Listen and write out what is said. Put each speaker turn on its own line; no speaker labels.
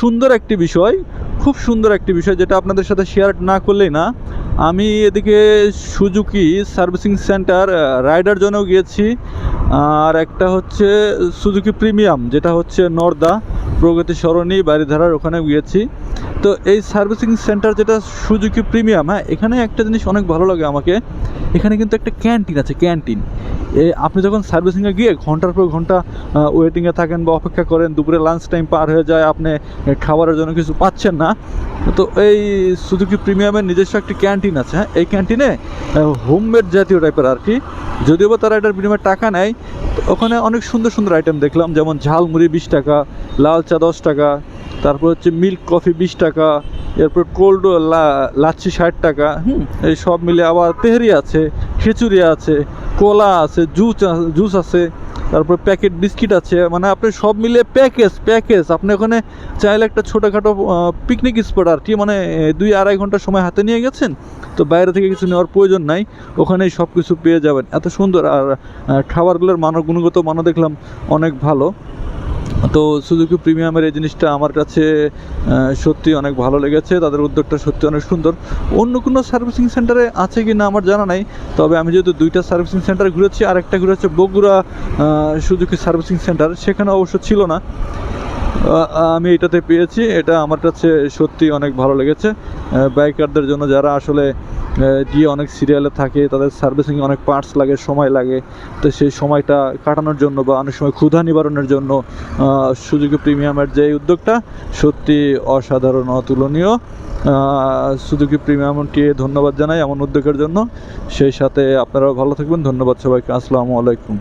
সুন্দর একটি বিষয়, খুব সুন্দর একটি বিষয় যেটা আপনাদের সাথে শেয়ার না করলেই না। আমি এদিকে সুজুকি সার্ভিসিং সেন্টার রাইডার জন্যও গিয়েছি। আর একটা হচ্ছে সুজুকি প্রিমিয়াম, যেটা হচ্ছে নর্দা প্রগতি সরণি বাড়িধারার ওখানে গিয়েছি। তো এই সার্ভিসিং সেন্টার যেটা সুজুকি প্রিমিয়াম হ্যাঁ এখানে একটা জিনিস অনেক ভালো লাগে আমাকে। এখানে কিন্তু একটা ক্যান্টিন আছে, ক্যান্টিন। এ, আপনি যখন সার্ভিসিংয়ে গিয়ে ঘণ্টার পর ঘণ্টা ওয়েটিংয়ে থাকেন বা অপেক্ষা করেন, দুপুরে লাঞ্চ টাইম পার হয়ে যায়, আপনি খাবারের জন্য কিছু পাচ্ছেন না, তো এই সুজুকি প্রিমিয়ামের নিজস্ব একটি ক্যান্টিন আছে হ্যাঁ এই ক্যান্টিনে হোমমেড জাতীয় টাইপের আর কি। যদিও বা তারা এটার বিনিময়ে টাকা নেয় ওখানে অনেক সুন্দর সুন্দর আইটেম দেখলাম, যেমন ঝালমুড়ি বিশ টাকা লাল চা দশ টাকা তারপর হচ্ছে মিল্ক কফি বিশ টাকা, এরপর কোল্ড লাচ্ছি ষাট টাকা, হুম, এই সব মিলে আবার তেহরি আছে, খিচুড়ি আছে, কোলা আছে জুস জুস আছে, তারপর প্যাকেট বিস্কিট আছে মানে আপনি সব মিলে প্যাকেজ প্যাকেজ আপনি ওখানে চাইলে একটা ছোটোখাটো পিকনিক স্পট আর কি মানে দুই আড়াই ঘণ্টা সময় হাতে নিয়ে গেছেন, তো বাইরে থেকে কিছু নেওয়ার প্রয়োজন নাই, ওখানেই সব কিছু পেয়ে যাবেন। এত সুন্দর আর খাবারগুলোর মান গুণগত মানও দেখলাম অনেক ভালো। তো সুজুকি প্রিমিয়ামের এই জিনিসটা আমার কাছে সত্যি অনেক ভালো লেগেছে। তাদের উদ্যোগটা সত্যি অনেক সুন্দর। অন্য কোনো সার্ভিসিং সেন্টারে আছে কি না আমার জানা নাই। তবে আমি যেহেতু দুইটা সার্ভিসিং সেন্টার ঘুরেছি আর একটা ঘুরেছে বগুড়া সুজুকি সার্ভিসিং সেন্টার সেখানে অবশ্য ছিল না। আমি এটাতে পেয়েছি, এটা আমার কাছে সত্যি অনেক ভালো লেগেছে। বাইকারদের জন্য যারা আসলে গিয়ে অনেক সিরিয়ালে থাকে, তাদের সার্ভিসিং অনেক পার্টস লাগে, সময় লাগে। তো সেই সময়টা কাটানোর জন্য বা অনেক সময় ক্ষুধা নিবারণের জন্য সুযোগী প্রিমিয়ামের যে উদ্যোগটা, সত্যি অসাধারণ, অতুলনীয়। সুযোগী প্রিমিয়ামকে ধন্যবাদ জানাই এমন উদ্যোগের জন্য। সেই সাথে আপনারাও ভালো থাকবেন। ধন্যবাদ সবাইকে। আসসালামু আলাইকুম।